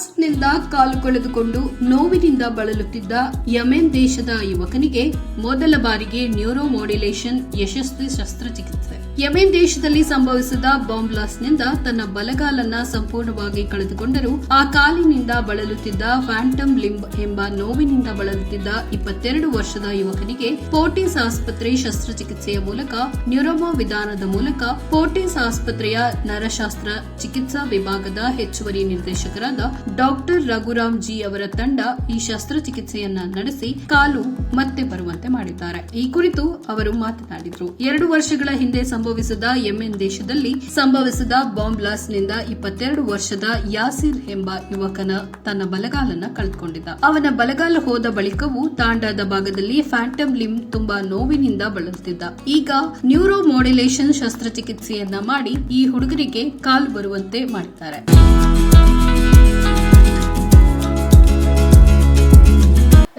ಬ್ಲಾಸ್ಟ್ನಿಂದ ಕಾಲು ಕಳೆದುಕೊಂಡು ನೋವಿನಿಂದ ಬಳಲುತ್ತಿದ್ದ ಯಮೆನ್ ದೇಶದ ಯುವಕನಿಗೆ ಮೊದಲ ಬಾರಿಗೆ ನ್ಯೂರೋ ಮಾಡ್ಯುಲೇಷನ್ ಯಶಸ್ವಿ ಶಸ್ತ್ರಚಿಕಿತ್ಸೆ. ಯಮೆನ್ ದೇಶದಲ್ಲಿ ಸಂಭವಿಸಿದ ಬಾಂಬ್ ಬ್ಲಾಸ್ಟ್ನಿಂದ ತನ್ನ ಬಲಗಾಲನ್ನ ಸಂಪೂರ್ಣವಾಗಿ ಕಳೆದುಕೊಂಡರೂ ಆ ಕಾಲಿನಿಂದ ಬಳಲುತ್ತಿದ್ದ ಫ್ಯಾಂಟಮ್ ಲಿಂಬ್ ಎಂಬ ನೋವಿನಿಂದ ಬಳಲುತ್ತಿದ್ದ ಇಪ್ಪತ್ತೆರಡು ವರ್ಷದ ಯುವಕನಿಗೆ ಪೋರ್ಟಿಸ್ ಆಸ್ಪತ್ರೆ ಶಸ್ತ್ರಚಿಕಿತ್ಸೆಯ ಮೂಲಕ, ನ್ಯೂರೋಮಾ ವಿಧಾನದ ಮೂಲಕ ಪೋರ್ಟಿಸ್ ಆಸ್ಪತ್ರೆಯ ನರಶಾಸ್ತ್ರ ಚಿಕಿತ್ಸಾ ವಿಭಾಗದ ಹೆಚ್ಚುವರಿ ನಿರ್ದೇಶಕರಾದ ಡಾಕ್ಟರ್ ರಘುರಾಮ್ ಜಿ ಅವರ ತಂಡ ಈ ಶಸ್ತ್ರಚಿಕಿತ್ಸೆಯನ್ನ ನಡೆಸಿ ಕಾಲು ಮತ್ತೆ ಬರುವಂತೆ ಮಾಡಿದ್ದಾರೆ. ಈ ಕುರಿತು ಅವರು ಮಾತನಾಡಿದರು. ಎರಡು ವರ್ಷಗಳ ಹಿಂದೆ ಸಂಭವಿಸಿದ ಯೆಮೆನ್ ದೇಶದಲ್ಲಿ ಸಂಭವಿಸಿದ ಬಾಂಬ್ ಬ್ಲಾಸ್ಟ್ನಿಂದ ಇಪ್ಪತ್ತೆರಡು ವರ್ಷದ ಯಾಸಿರ್ ಎಂಬ ಯುವಕನ ತನ್ನ ಬಲಗಾಲನ್ನ ಕಳೆದುಕೊಂಡಿದ್ದ. ಅವನ ಬಲಗಾಲ ಹೋದ ಬಳಿಕವೂ ತಾಂಡಾದ ಭಾಗದಲ್ಲಿ ಫ್ಯಾಂಟಮ್ ಲಿಮ್ ತುಂಬಾ ನೋವಿನಿಂದ ಬಳಲುತ್ತಿದ್ದ. ಈಗ ನ್ಯೂರೋ ಮಾಡ್ಯುಲೇಷನ್ ಶಸ್ತ್ರಚಿಕಿತ್ಸೆಯನ್ನ ಮಾಡಿ ಈ ಹುಡುಗರಿಗೆ ಕಾಲು ಬರುವಂತೆ ಮಾಡಿದ್ದಾರೆ.